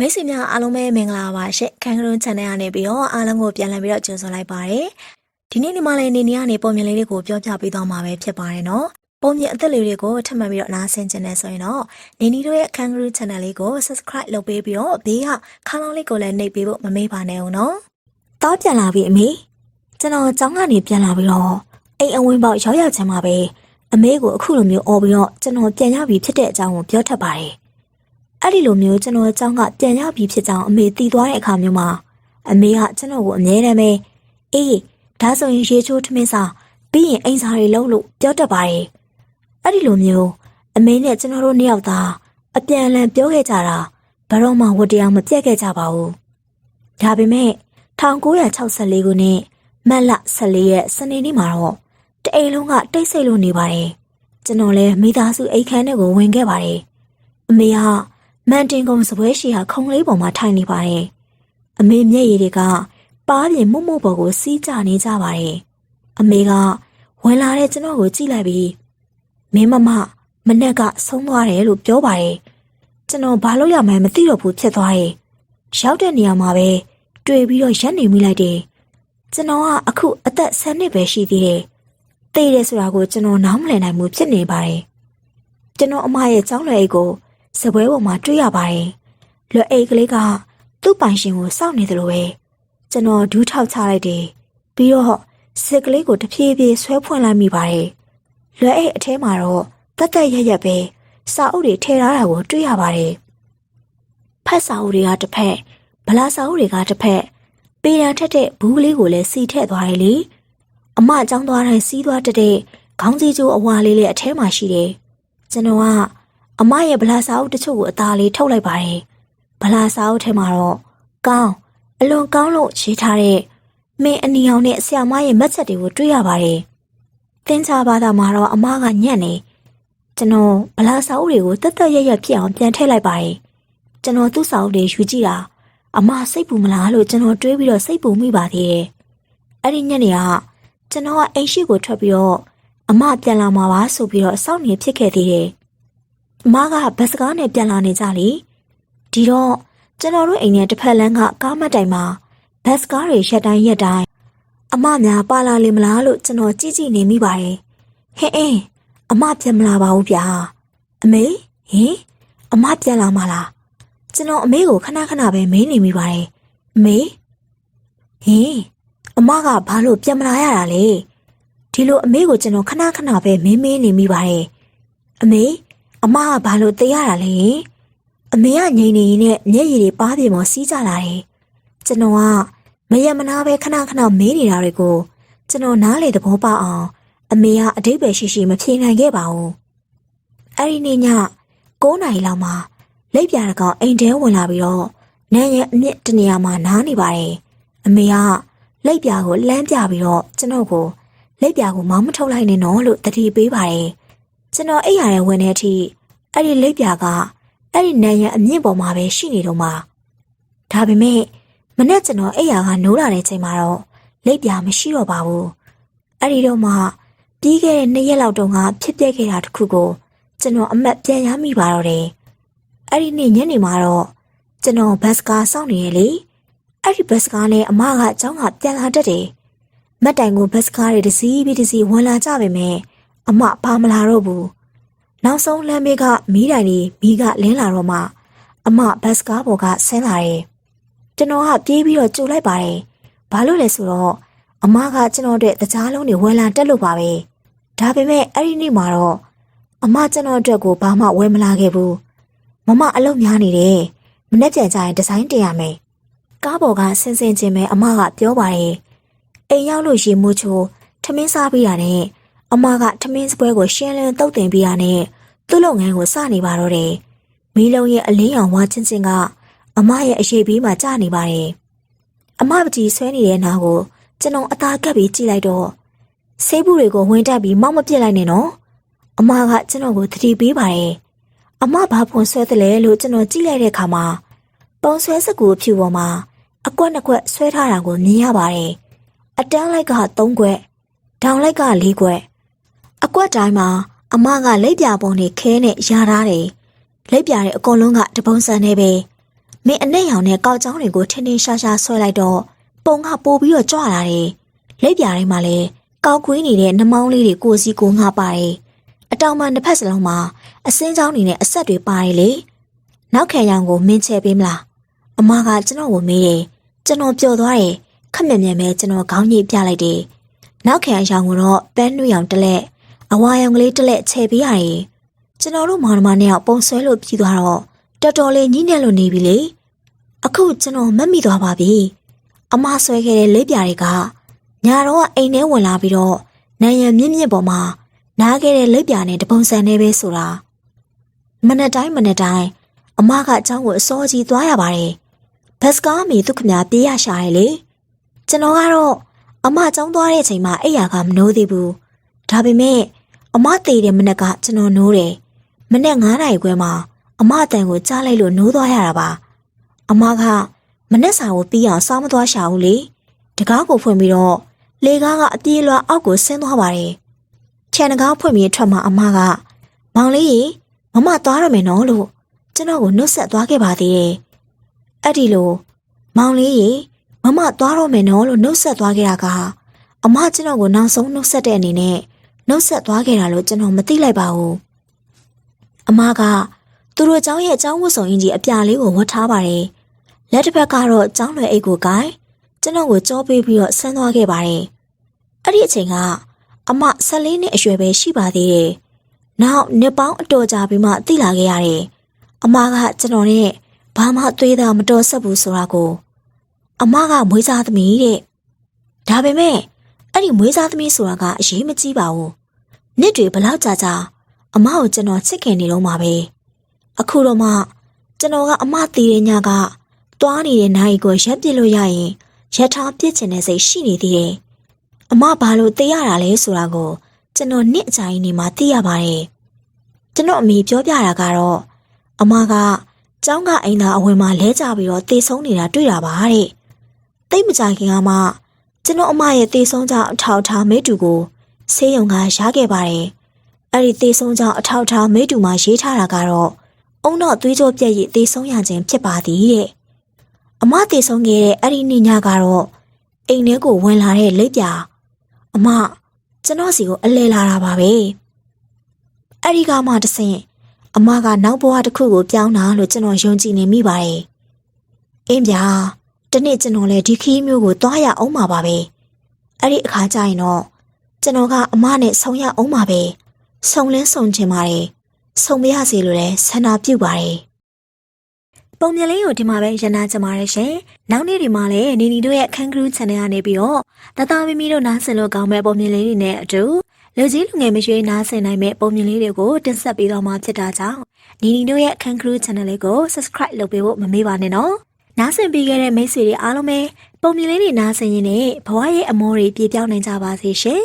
မိတ်ဆွေများအားလုံးပဲမင်္ဂလာပါရှင့်ခန်းကရုံး channel ကနေပြီးတော့အားလုံးကိုပြန်လည်ပြီးတော့ကြိုဆိုလိုက်ပါတယ်ဒီနေ့ဒီမှာလည်းနေနေကနေပုံမြင်လေးတွေကိုပြောပြပေးသွားမှာပဲဖြစ်ပါတယ်နော်ပုံမြင်အသက်လေးတွေကိုထပ်မံပြီးတော့နားဆင်ကြနေဆိုရင်တော့နေနေတို့ရဲ့ခန်းကရုံး channel လေးကို subscribe လုပ်ပေးပြီးတော့ဘေးကခေါင်းလောင်းလေးကိုလည်းနှိပ်ပေးဖို့မမေ့ပါနဲ့ဦးနော်တောက်ပြန်လာပြီအမေကျွန်တော်ကျောင်းကနေပြန်လာပြီးတော့အိမ်အဝင်ပေါက်ရောက်ရောက်ချင်မှာပဲအမေကိုအခုလိုမျိုးអော်ပြီးတော့ကျွန်တော်ပြန်ရပြီဖြစ်တဲ့အကြောင်းကိုပြောထပ်ပါတယ် အဲ့ဒီလိုမျိုးကျွန်တော်အကြောင်းကပြန်ရပြီဖြစ်ကြောင်းအမေသိသွားတဲ့အခါမျိုးမှာအမေကကျွန်တော်ကိုအမြဲတမ်းပဲအေးဒါဆိုရင်ရေချိုးထမင်းစားပြီးရင်အိမ်စားတွေလုပ်လို့ပြောတတ်ပါတယ်အဲ့ဒီလိုမျိုးအမေနဲ့ကျွန်တော်တို့နှစ်ယောက်သားအပြန်အလှန်ပြောခဲ့ကြတာဘယ်တော့မှဝတ္တရားမပြတ်ခဲ့ကြပါဘူးဒါပေမဲ့1964ခုနှစ်မတ်လ14ရက်စနေနေ့မှာတော့တအိမ်လုံးကတိတ်ဆိတ်လို့နေပါတယ်ကျွန်တော်လည်းမိသားစုအိမ်ခန်းထဲကိုဝင်ခဲ့ပါတယ်အမေက မန်တင်ကုံစပွဲရှိဟာခုံလေးပေါ်မှာထိုင်နေပါတယ်။အမေမျက်ရည်တွေကပါးပြင်မှုတ်မှုတ်ပေါ်ကိုစီးကျနေကြပါတယ်။အမေကဝင်လာတဲ့ကျွန်တော်ကိုကြည့်လိုက်ပြီးမင်းမမမနဲ့ကဆုံးသွားတယ်လို့ပြောပါတယ်။ကျွန်တော်ဘာလို့ရမှန်းမသိတော့ဘူးဖြစ်သွားရဲ့။ရောက်တဲ့နေရာမှာပဲတွေ့ပြီးတော့ရက်နေမိလိုက်တယ်။ကျွန်တော်ကအခုအသက်10နှစ်ပဲရှိသေးတယ်။သိတယ်ဆိုတာကိုကျွန်တော်နားမလည်နိုင်ဘူးဖြစ်နေပါတယ်။ကျွန်တော်အမရဲ့ကြောင်းလွယ်အိတ်ကို စပွဲပေါ်မှာတွေ့ရပါတယ်။လွယ်အိတ်ကလေးကသူ့ပိုင်ရှင်ကိုစောင့်နေတယ်လို့ပဲကျွန်တော်ဒူးထောက်ချလိုက်တယ်။ပြီးတော့စစ်ကလေးကိုတဖြည်းဖြည်းဆွဲဖွင့်လိုက်မိပါတယ်။လွယ်အိတ်အထဲမှာတော့တက်တက်ရက်ရက်ပဲစာအုပ်တွေထည့်ထားတာကိုတွေ့ရပါတယ်။ဖတ်စာအုပ်တွေကတစ်ဖက်ဗလာစာအုပ်တွေကတစ်ဖက်ပေရန်ထက်တဲ့ဘူးကလေးကိုလည်းစီထည့်သွားတယ်လေ။အမအကြောင်းသွားတိုင်းစီးသွားတတဲ့ခေါင်းကြီးကျိုးအဝါလေးလည်းအထဲမှာရှိတယ်။ကျွန်တော်က အမရဲ့ဗလာစာအုပ်တချို့ကိုအသားလေးထုတ်လိုက်ပါတယ်။ဗလာစာအုပ်ထဲမှာတော့ကောင်းအလွန်ကောင်းလို့ရေးထားတဲ့မင်းအနီအောင်နဲ့ဆရာမရဲ့မက်ချက်တွေကိုတွေ့ရပါတယ်။သင်္ချာဘာသာမှာတော့အမကညံ့နေကျွန်တော်ဗလာစာအုပ်တွေကိုတက်တက်ရက်ရက်ဖြစ်အောင်ပြန်ထည့်လိုက်ပါတယ်။ကျွန်တော်သူ့စာအုပ်တွေယူကြည့်တာအမစိတ်ပူမလားလို့ကျွန်တော်တွေးပြီးတော့စိတ်ပူမိပါသေးတယ်။အဲ့ဒီညနေကကျွန်တော်ကအိမ်ရှိကိုထွက်ပြီးတော့အမပြန်လာမှာပါဆိုပြီးတော့အဆောင်နေဖြစ်ခဲ့သေးတယ်။ အမကဘတ်စကားနဲ့ပြန်လာနေကြလေဒီတော့ကျွန်တော်တို့အိမ်ရဲ့တစ်ဖက်လမ်းကကားမတ်တိုင်မှာဘတ်စကားတွေရက်တိုင်းရက်တိုင်းအမများပါလာလေမလားလို့ကျွန်တော်ကြည့်ကြည့်နေမိပါတယ်ဟဲ့အင်းအမပြန်မလာပါဘူးဗျာအမေဟင်အမပြန်လာမလားကျွန်တော်အမေကိုခဏခဏပဲမေးနေမိပါတယ်အမေဟင်အမကဘာလို့ပြန်မလာရတာလဲဒီလိုအမေကိုကျွန်တော်ခဏခဏပဲမေးမေးနေမိပါတယ်အမေ အမကဘာလို့တေးရတာလဲအမေကငိန်နေရင်နဲ့မျက်ရည်တွေပါးပြေမော်စီးကြလာတယ်ကျွန်တော်ကမရမနာပဲခဏခဏမေးနေတာတွေကိုကျွန်တော်နားလေသဘောပေါက်အောင်အမေကအတိတ်ပဲရှိရှိမဖြေနိုင်ခဲ့ပါဘူးအဲ့ဒီနေ့ည9နာရီလောက်မှာလက်ပြားတကောင်အိမ်ထဲဝင်လာပြီးတော့နန်းရဲ့အမြင့်တနေရာမှာနားနေပါတယ်အမေကလက်ပြားကိုလှမ်းပြပြီးတော့ကျွန်တော်ကိုလက်ပြားကိုမောင်းမထုတ်လိုက်နဲ့နော်လို့တတိပေးပါတယ် ကျွန်တော်အိပ်ရတဲ့ဝင်တဲ့အထိအဲ့ဒီလိပ်ပြာကအဲ့ဒီနန်းရံအမြင့်ပေါ်မှာပဲရှိနေတော့မှာဒါပေမဲ့မနေ့ကျွန်တော်အိပ်ရကနိုးလာတဲ့ချိန်မှာတော့လိပ်ပြာမရှိတော့ပါဘူးအဲ့ဒီတော့မှပြီးခဲ့တဲ့နှစ်ရက်လောက်တုန်းကဖြစ်ပျက်ခဲ့တာတခုကိုကျွန်တော်အမတ်ပြန်ရမိပါတော့တယ်အဲ့ဒီနေ့ညနေမှာတော့ကျွန်တော်ဘတ်စကားစောင့်နေရလေအဲ့ဒီဘတ်စကားနဲ့အမကအเจ้าကပြန်လာတတ်တယ်မတ်တိုင်ကိုဘတ်စကားတွေတစ်စီးပြီးတစ်စီးဝင်လာကြပါမယ် အမဘာမလာတော့ဘူးနောက်ဆုံးလမ်းမေးကမီးတိုင်လေးမီးကလင်းလာတော့မှအမဘတ်စကားပေါ်ကဆင်းလာတယ်ကျွန်တော်ကပြေးပြီးတော့ကြိုလိုက်ပါတယ်ဘာလို့လဲဆိုတော့အမကကျွန်တော်တို့တကြားလုံးတွေဝယ်လာတက်လို့ပါပဲဒါပေမဲ့အဲ့ဒီနေ့မှာတော့အမကျွန်တော်အတွက်ကိုဘာမှဝယ်မလာခဲ့ဘူးမမအလုပ်များနေတယ်မနေ့ပြန်ကြရင်ဒီဇိုင်းတင်ရမယ်ကားပေါ်ကဆင်းဆင်းချင်းပဲအမကပြောပါတယ်အိမ်ရောက်လို့ရေမိုးချိုးထမင်းစားပြီးတာနဲ့ အမကထမင်းစပွဲကိုရှင်းလင်းတုတ်တင်ပြရနဲ့သူ့လုပ်ငန်းကိုစနေပါတော့တယ်။မီးလုံးရဲ့အလင်းရောင်ဝါချင်းချင်းကအမရဲ့အရေးပေးမှကြာနေပါတယ်။အမပကြီးဆွဲနေတဲ့နားကိုကျွန်တော်အသာကပ်ပြီးကြည့်လိုက်တော့ဆေးဘူးတွေကိုဝင်တက်ပြီးမောက်မပြစ်လိုက်နဲ့နော်။အမကကျွန်တော်ကိုသတိပေးပါတယ်။အမဘာဖွန်ဆွဲတယ်လဲလို့ကျွန်တော်ကြည့်လိုက်တဲ့အခါမှာပုံဆွဲစကူအဖြူပေါ်မှာအကွက်နှစ်ကွက်ဆွဲထားတာကိုမြင်ရပါတယ်။အတန်းလိုက်က3ကွက်ဒေါင်လိုက်က4ကွက်အ ကွက်တိုင်းမှာအမကလက်ပြပုံနဲ့ခဲနဲ့ရာထားတယ်လက်ပြတဲ့အကုန်လုံးကတပုံစံနဲ့ပဲမင်းအနဲ့ရောင်နဲ့ကောက်ချောင်းတွေကိုထင်းထင်းရှားရှားဆွဲလိုက်တော့ပုံကပိုပြီးတော့ကြွလာတယ်လက်ပြာတိုင်းမှာလည်းကောက်ကွေးနေတဲ့နှမောင်းလေးတွေကိုစီကိုငှပါတယ်အတောင်မှတစ်ဖက်စလုံးမှာအစင်းချောင်းနေနဲ့အဆက်တွေပါတယ်လေနောက်ခံရောင်ကိုမင်းချဲပေးမလားအမကကျွန်တော်ကိုမေးတယ်ကျွန်တော်ပျော်သွားတယ်ခက်မြက်မြက်ပဲကျွန်တော်ခေါင်းညိပြလိုက်တယ်နောက်ခံရောင်ကိုတော့ပန်းနွေရောင်တစ်လက် အဝါရောင်ကလေးတစ်လက်ချဲပေးရတယ်။ကျွန်တော်တို့မောင်နှမနဲ့ပုံဆွဲလို့ပြီးသွားတော့တော်တော်လေးညှိနှက်လို့နေပြီလေ။အခုကျွန်တော်မက်မိသွားပါပြီ။အမဆွဲခဲ့တဲ့လက်ပြာတွေကညာတော့အိမ်ထဲဝင်လာပြီးတော့နံရံမြင့်မြင့်ပေါ်မှာနားခဲ့တဲ့လက်ပြာနဲ့တပုံစံနဲ့ပဲဆိုတာမနေ့တိုင်းမနေ့တိုင်းအမကအချောင်းကိုအစောကြီးသွားရပါတယ်။ဘတ်စကားမေသူခမပြေးရရှာတယ်လေ။ကျွန်တော်ကတော့အမအချောင်းသွားတဲ့အချိန်မှာအိယာကမနိုးသေးဘူး။ဒါပေမဲ့ အမသေးတဲ့မနေ့ကကျွန်တော်နိုးတယ်မနေ့9နာရီခွဲမှာအမအတန်ကိုကြားလိုက်လို့နိုးသွားရတာပါအမကမနေ့စာကိုပြီးအောင်စောင်းမသွားရှာဘူးလေတကားကိုဖွင့်ပြီးတော့လေကားကအပြေးလွှာအောက်ကိုဆင်းသွားပါတယ်ခြံတကားဖွင့်ပြီးထွက်မှအမကမောင်လေးရေမမသွားရမယ်နော်လို့ကျွန်တော်ကိုနှုတ်ဆက်သွားခဲ့ပါသေးတယ်အဲ့ဒီလိုမောင်လေးရေမမသွားတော့မယ်နော်လို့နှုတ်ဆက်သွားခဲ့တာကအမကျွန်တော်ကိုနောက်ဆုံးနှုတ်ဆက်တဲ့အနေနဲ့ နှုတ်ဆက်သွားခဲ့တာလို့ကျွန်တော်မသိလိုက်ပါဘူးအမကသူတို့เจ้าရဲ့အเจ้าဝတ်စုံအင်ကြီးအပြာလေးကိုဝတ်ထားပါတယ်လက်တစ်ဖက်ကတော့เจ้าလွယ်အိတ်ကိုကိုင်ကျွန်တော်ကိုကြောပေးပြီးတော့ဆင်းသွားခဲ့ပါတယ်အဲ့ဒီအချိန်ကအမ14နှစ်အရွယ်ပဲရှိပါသေးတယ်နောက်နှစ်ပေါင်းအတော်ကြာပြီးမှသိလာခဲ့ရတယ်အမကကျွန်တော်နဲ့ဘာမှသွေးသားမတော်ဆက်ဘူးဆိုတာကို အမကမွေးစားသမီးတဲ့ဒါပေမဲ့ အဲ့ဒီမွေးစားသမီးဆိုတာကအရေးမကြီးပါဘူးနှစ်တွေဘလောက်ကြာကြာအမကိုကျွန်တော်ချစ်ခင်နေတော့မှာပဲအခုတော့မှကျွန်တော်ကအမတည်တဲ့ညကတွားနေတဲ့နိုင်ကိုရက်ပစ်လို့ရရင်ရက်ထားပြစ်ချင်တဲ့စိတ်ရှိနေသေးတယ်အမဘာလို့သိရတာလဲဆိုတာကိုကျွန်တော်နှစ်အကြာကြီးနေမှသိရပါတယ်ကျွန်တော်အမေပြောပြတာကတော့အမကကျောင်းကအိမ်သားအဝင်မှာလဲကြပြီးတော့တေဆုံးနေတာတွေ့တာပါတဲ့တိတ်မကြခင်ကမှ ကျွန်တော်အမရဲ့တေဆုံးကြောင့်အထောက်ထားမိတူကိုဆေးရုံကရခဲ့ပါတယ်အဲ့ဒီတေဆုံးကြောင့်အထောက်ထားမိတူမှာရေးထားတာကတော့အုံတော့သွေးကြောပြက်ရည်တေဆုံးရခြင်းဖြစ်ပါသည်တဲ့အမတေဆုံးခဲ့တဲ့အဲ့ဒီနေ့ညကတော့အိမ်ထဲကိုဝင်လာတဲ့လက်ပြအမကျွန်တော်စီကိုအလဲလာတာပါပဲအဲ့ဒီကမှတဆင့်အမကနောက်ဘဝတစ်ခုကိုပြောင်းတာလို့ကျွန်တော်ယုံကြည်နေမိပါတယ်အင်းဗျာ တနေ့ကျွန်တော်လည်းဒီခီးမျိုးကိုသွားရအောင်ပါပါပဲအဲ့ဒီအခါကျရင်တော့ကျွန်တော်ကအမနဲ့ဆုံရအောင်ပါပဲဆုံလဲဆုံချင်ပါတယ်ဆုံမရစေလို့လည်းဆန္ဒပြုပါတယ်ပုံမြင်လေးကိုဒီမှာပဲရနာကြပါရရှင်နောက်နေ့ဒီမှာလည်းနေနီတို့ရဲ့ Kangaroo Channel ကနေပြီးတော့တသားမီမီတို့နားဆင်လို့ကောင်းမဲ့ပုံမြင်လေးတွေနဲ့အတူလူကြီးလူငယ်မရွေးနားဆင်နိုင်မဲ့ပုံမြင်လေးတွေကိုတင်ဆက်ပေးတော့မှာဖြစ်တာကြောင့်နီနီတို့ရဲ့ Kangaroo Channel လေးကို Subscribe လုပ်ပေးဖို့မမေ့ပါနဲ့နော် နားဆင်ပေးခဲ့တဲ့မိတ်ဆွေတွေအားလုံးပဲပုံမြင်လေးတွေနားဆင်ရင်းနဲ့ဘဝရဲ့အမောတွေပြည့်ပြောင်းနိုင်ကြပါစေရှင်